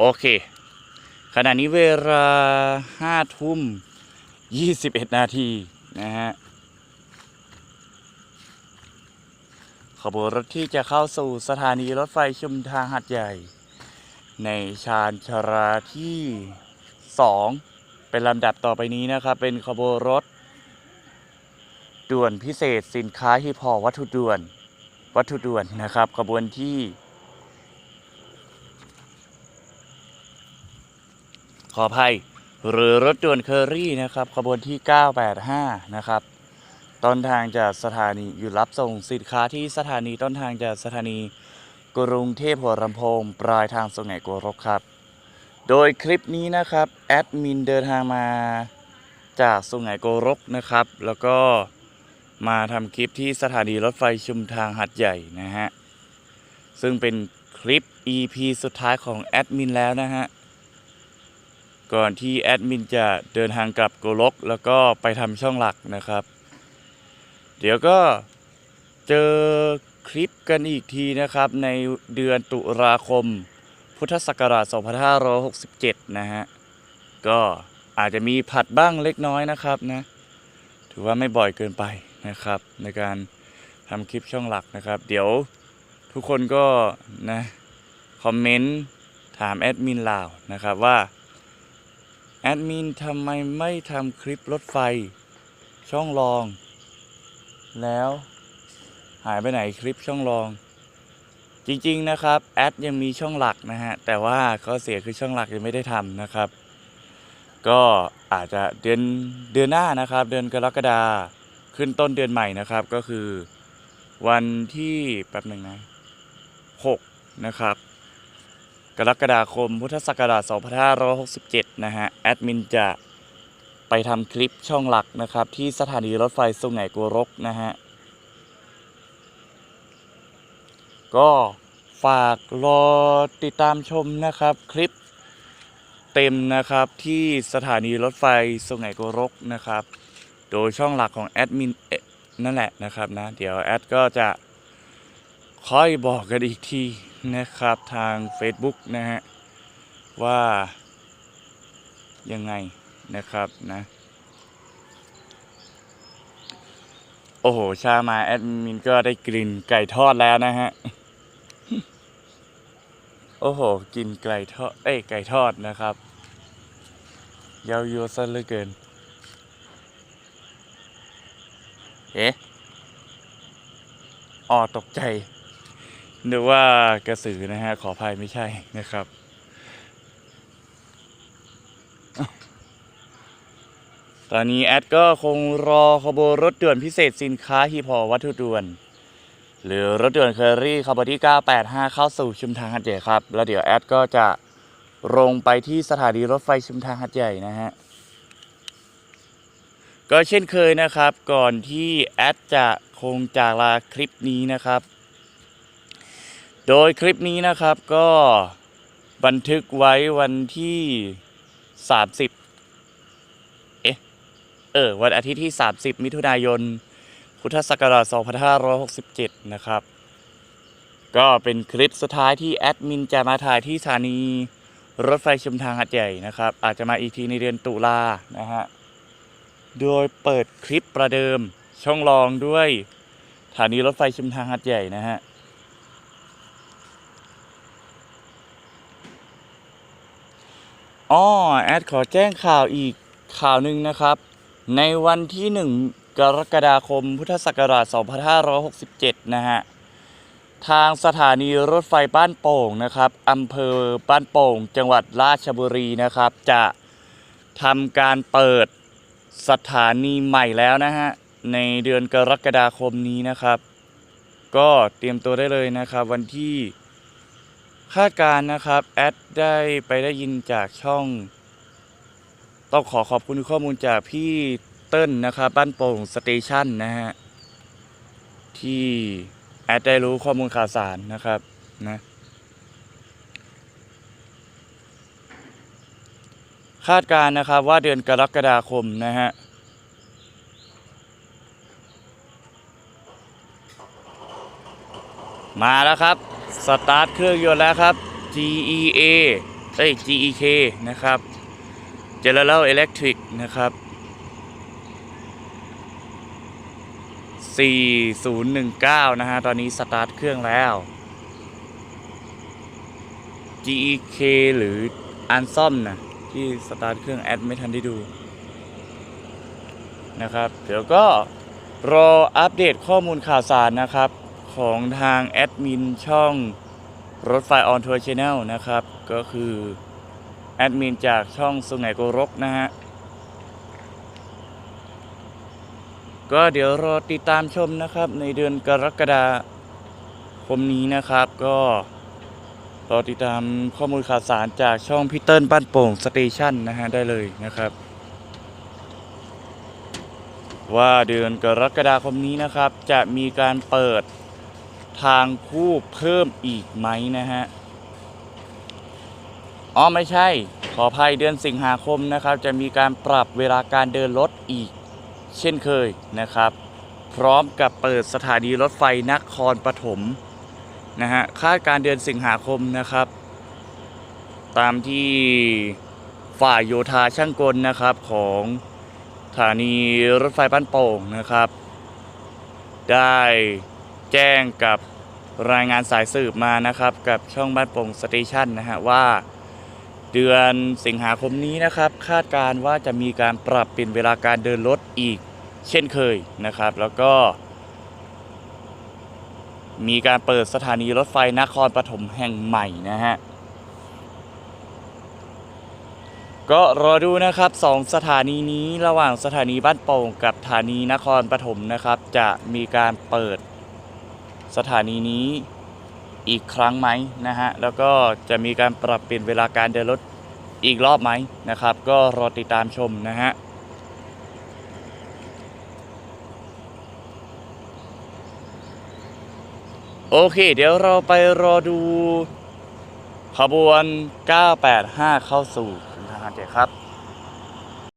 โอเค ขณะนี้เวลาห้าทุ่มยี่สิบเอ็ดนาทีนะฮะ ขบวนรถที่จะเข้าสู่สถานีรถไฟชุมทางหัดใหญ่ ในชานชาราที่2เป็นลำดับต่อไปนี้นะครับ เป็นขบวนรถ ด่วนพิเศษสินค้าฮิพอวัตถุด่วน วัตถุด่วนนะครับ ขบวนที่ ออภัย หรือรถด่วนเคอรี่นะครับขบวนที่ 985 นะครับ ต้นทางจากสถานีอยู่รับส่งสินค้าที่สถานีต้นทางจากสถานีกรุงเทพหัวลำโพง ปลายทางสุไหงโกรกครับ โดยคลิปนี้นะครับแอดมินเดินทางมาจากสุไหงโกรกนะครับ แล้วก็มาทำคลิปที่สถานีรถไฟชุมทางหัดใหญ่นะฮะ ซึ่งเป็นคลิป EP สุดท้ายของแอดมินแล้วนะฮะ ก่อนที่แอดมินจะเดินทางกลับโกลก แล้วก็ไปทำช่องหลักนะครับ เดี๋ยวก็เจอคลิปกันอีกทีนะครับ ในเดือนตุลาคม พุทธศักราช 2567 นะฮะ ก็อาจจะมีผัดบ้างเล็กน้อยนะครับนะ ถือว่าไม่บ่อยเกินไปนะครับ ในการทำคลิปช่องหลักนะครับ เดี๋ยวทุกคนก็นะ คอมเมนต์ถามแอดมินลาวนะครับว่า แอดมินทำไมไม่ทำคลิปรถไฟ ช่องรอง แล้ว หายไปไหนคลิปช่องรอง จริง ๆ นะครับแอดยังมีช่องหลักนะฮะ แต่ว่าข้อเสียคือช่องหลักยังไม่ได้ทำนะครับ ก็อาจจะเดือนเดือนหน้านะครับ เดือนกรกฎาขึ้นต้นเดือนใหม่นะครับก็คือวันที่แป๊บหนึ่งนะ6นะครับ กรกฎาคมพุทธศักราช 2567 นะฮะ แอดมินจะไปทำคลิปช่องหลักนะครับ ที่สถานีรถไฟสุไหงโกรกนะฮะ ก็ฝากรอติดตามชมนะครับคลิปเต็มนะครับที่สถานีรถไฟสุไหงโกรกนะครับ โดยช่องหลักของแอดมินนั่นแหละนะครับนะ เดี๋ยวแอดก็จะ ค่อยบอกกันอีกทีนะครับทาง Facebook นะฮะ ว่ายังไงนะครับนะ โอ้โห ชามาแอดมินก็ได้กลิ่นไก่ทอดแล้วนะฮะ โอ้โห กินไก่ทอด เอ้ย ไก่ทอดนะครับ ยาโยซะเหลือเกิน เอ๊ะอ๋อตกใจ นึกว่ากระสือนะฮะ ขออภัยไม่ใช่นะครับ ตอนนี้แอดก็คงรอขบวนรถด่วนพิเศษสินค้าฮีพอวัตถุด่วน หรือรถด่วนเคอรี่ขบวนที่ 985 เข้าสู่ชุมทางหัดใหญ่ครับ แล้วเดี๋ยวแอดก็จะลงไปที่สถานีรถไฟชุมทางหัดใหญ่นะฮะ ก็เช่นเคยนะครับ ก่อนที่แอดจะคงจากลาคลิปนี้นะครับ โดยคลิปนี้นะครับก็บันทึกไว้วันที่ 30 เอ๊ะ เออ วันอาทิตย์ที่ 30 มิถุนายน พุทธศักราช 2567 นะครับ ก็เป็นคลิปสุดท้ายที่แอดมินจะมาถ่ายที่สถานีรถไฟชุมทางหัดใหญ่นะครับ อาจจะมาอีกทีในเดือนตุลานะฮะ โดยเปิดคลิปประเดิมช่องรองด้วยสถานีรถไฟชุมทางหัดใหญ่นะฮะ อ้อแอดขอแจ้งข่าวอีกข่าวหนึ่งนะครับ ในวันที่ 1 กรกฎาคมพุทธศักราช 2567 นะฮะ ทางสถานีรถไฟบ้านโป่งนะครับอำเภอบ้านโป่ง จังหวัดราชบุรีนะครับ จะทำการเปิดสถานีใหม่แล้วนะฮะ ในเดือนกรกฎาคมนี้นะครับ ก็เตรียมตัวได้เลยนะครับ วันที่ คาดการณ์นะครับ แอดได้ไปได้ยินจากช่อง ต้องขอขอบคุณข้อมูลจากพี่เติ้ลนะครับบ้านโป่งสเตชันนะฮะ ที่แอดได้รู้ข้อมูลข่าวสารนะครับนะคาดการณ์นะครับว่าเดือนกรกฎาคมนะฮะมาแล้วครับ สตาร์ทเครื่องยนต์แล้วครับ GEA เอ้ย GEK นะครับ General Electric นะครับ 4019 นะฮะ ตอนนี้สตาร์ทเครื่องแล้ว GEK หรืออันซ่อมนะที่สตาร์ทเครื่องแอดไม่ทันได้ดูนะครับ เดี๋ยวก็รออัปเดตข้อมูลข่าวสารนะครับ ของทางแอดมินช่องรถไฟออนทัวร์ชแนลนะครับ ก็คือแอดมินจากช่องสุไหงโกรกนะฮะ ก็เดี๋ยวรอติดตามชมนะครับในเดือนกรกฎาคมนี้นะครับ ก็รอติดตามข้อมูลข่าวสารจากช่องพีเติ้ลบ้านโป่งสเตชันนะฮะ ได้เลยนะครับ ว่าเดือนกรกฎาคมนี้นะครับ จะมีการเปิด ทางคู่เพิ่มอีกไหมนะฮะ อ๋อไม่ใช่ ขออภัยเดือนสิงหาคมนะครับ จะมีการปรับเวลาการเดินรถอีก เช่นเคยนะครับ พร้อมกับเปิดสถานีรถไฟนครปฐมนะฮะคาดการเดือนสิงหาคมนะครับ ตามที่ฝ่ายโยธาช่างกลนะครับของสถานีรถไฟบ้านโป่งนะครับ ได้ แจ้งกับรายงานสายสืบมานะครับ กับช่องบ้านโป่งสเตชันนะฮะว่า เดือนสิงหาคมนี้นะครับ คาดการว่าจะมีการปรับเปลี่ยนเวลาการเดินรถอีกเช่นเคยนะครับ แล้วก็ มีการเปิดสถานีรถไฟนครปฐมแห่งใหม่นะฮะก็รอดูนะครับสองสถานีนี้ระหว่างสถานีบ้านโป่งกับสถานีนครปฐมนะครับ จะมีการเปิด สถานีนี้อีกครั้งไหมนะฮะ แล้วก็จะมีการปรับเปลี่ยนเวลาการเดินรถอีกรอบไหมนะครับ ก็รอติดตามชมนะฮะโอเค เดี๋ยวเราไปรอดูขบวน 985 เข้าสู่ถึงทางเจครับ